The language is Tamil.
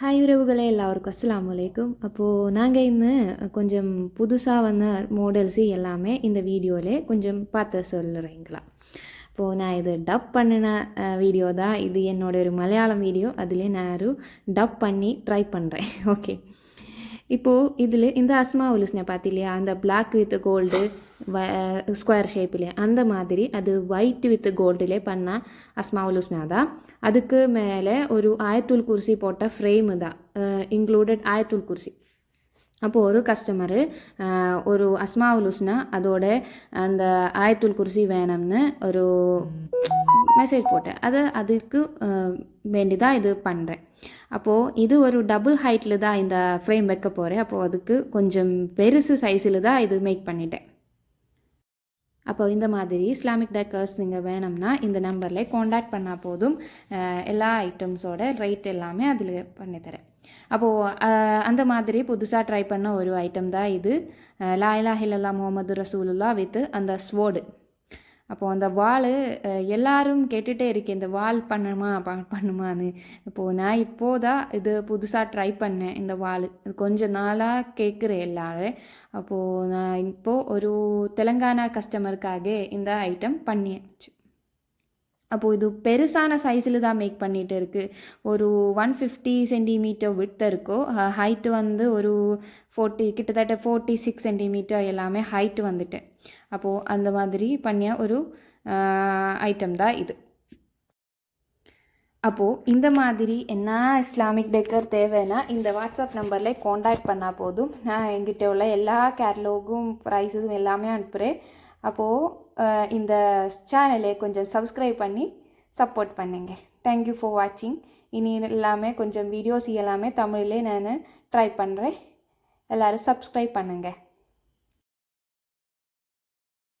ஹாய் உறவுகளே எல்லாருக்கும் அஸ்ஸலாமு அலைக்கும். அப்போது நாங்கள் இன்னும் கொஞ்சம் புதுசாக வந்த மாடல்ஸு எல்லாமே இந்த வீடியோவிலே கொஞ்சம் பார்த்து சொல்லுறீங்களா இப்போது நான் இது டப் பண்ணின வீடியோ தான் இது என்னோட ஒரு மலையாளம் வீடியோ. அதிலே நான் ஒரு டப் பண்ணி ட்ரை பண்ணுறேன் ஓகே இப்போது இதில் இந்த அஸ்மா உலுஸ்னை பார்த்திலையா அந்த பிளாக் வித் கோல்டு ஸ்கொயர் ஷேப்பில் அந்த மாதிரி அது ஒயிட் வித் கோல்டிலே பண்ண அஸ்மா உலுஸ்னா தான். அதுக்கு மேலே ஒரு ஆயத்துல் குர்சி போட்ட ஃப்ரேமு தான் இன்க்ளூடட் ஆயத்துல் குர்சி. அப்போது ஒரு கஸ்டமரு ஒரு அஸ்மா அதோட அந்த ஆயத்துல் குர்சி வேணும்னு ஒரு மெசேஜ் போட்டேன். அது அதுக்கு வேண்டி தான் இது பண்ணுறேன் அப்போது இது ஒரு டபுள் ஹைட்டில் தான் இந்த ஃப்ரேம் வைக்க போகிறேன் அப்போது அதுக்கு கொஞ்சம் பெருசு சைஸில் தான் இது மேக் பண்ணிட்டேன். அப்போ இந்த மாதிரி இஸ்லாமிக் டெக்கர்ஸ் நீங்கள் வேணும்னா இந்த நம்பரில் காண்டாக்ட் பண்ணால் போதும். எல்லா ஐட்டம்ஸோட ரேட் எல்லாமே அதில் பண்ணித்தரேன். அப்போது அந்த மாதிரி புதுசாக ட்ரை பண்ண ஒரு ஐட்டம் தான் இது. லா ஹில்லல்லா முகமது ரசூலுல்லா வித் அந்த ஸ்வோர்டு அப்போது அந்த வால் எல்லாரும் கேட்டுகிட்டே இருக்கேன் இந்த வால் பண்ணுமா ப பண்ணுமான்னு. இப்போது நான் இப்போது தான் இது புதுசாக ட்ரை பண்ணேன் இந்த வால் கொஞ்ச நாளாக கேட்குறேன் எல்லாரும் அப்போது நான் இப்போது ஒரு தெலுங்கானா கஸ்டமருக்காக இந்த ஐட்டம் பண்ணியாச்சு. அப்போது இது பெருசான சைஸில் தான் மேக் பண்ணிகிட்டு இருக்குது ஒரு ஒன் ஃபிஃப்டி சென்டிமீட்டர் விட்த் இருக்கும் ஹைட்டு வந்து ஒரு ஃபோர்ட்டி கிட்டத்தட்ட ஃபோர்ட்டி சிக்ஸ் சென்டிமீட்டர் எல்லாமே ஹைட்டு வந்துட்டு. அப்போது அந்த மாதிரி பண்ணிய ஒரு ஐட்டம் தான் இது. அப்போது இந்த மாதிரி என்ன இஸ்லாமிக் டெக்கர் தேவைன்னா இந்த வாட்ஸ்அப் நம்பரில் காண்டாக்ட் பண்ணால் போதும். நான் எங்கிட்ட உள்ள எல்லா கேட்லாகும் ப்ரைஸஸும் எல்லாமே அனுப்புகிறேன் அப்போது இந்த சேனலை கொஞ்சம் சப்ஸ்கிரைப் பண்ணி சப்போர்ட் பண்ணுங்க. தேங்க்யூ ஃபார் வாட்சிங் இனி எல்லாமே கொஞ்சம் வீடியோஸ் எல்லாமே தமிழ்லேயே நான் ட்ரை பண்ணுறேன் எல்லோரும் சப்ஸ்கிரைப் பண்ணுங்கள்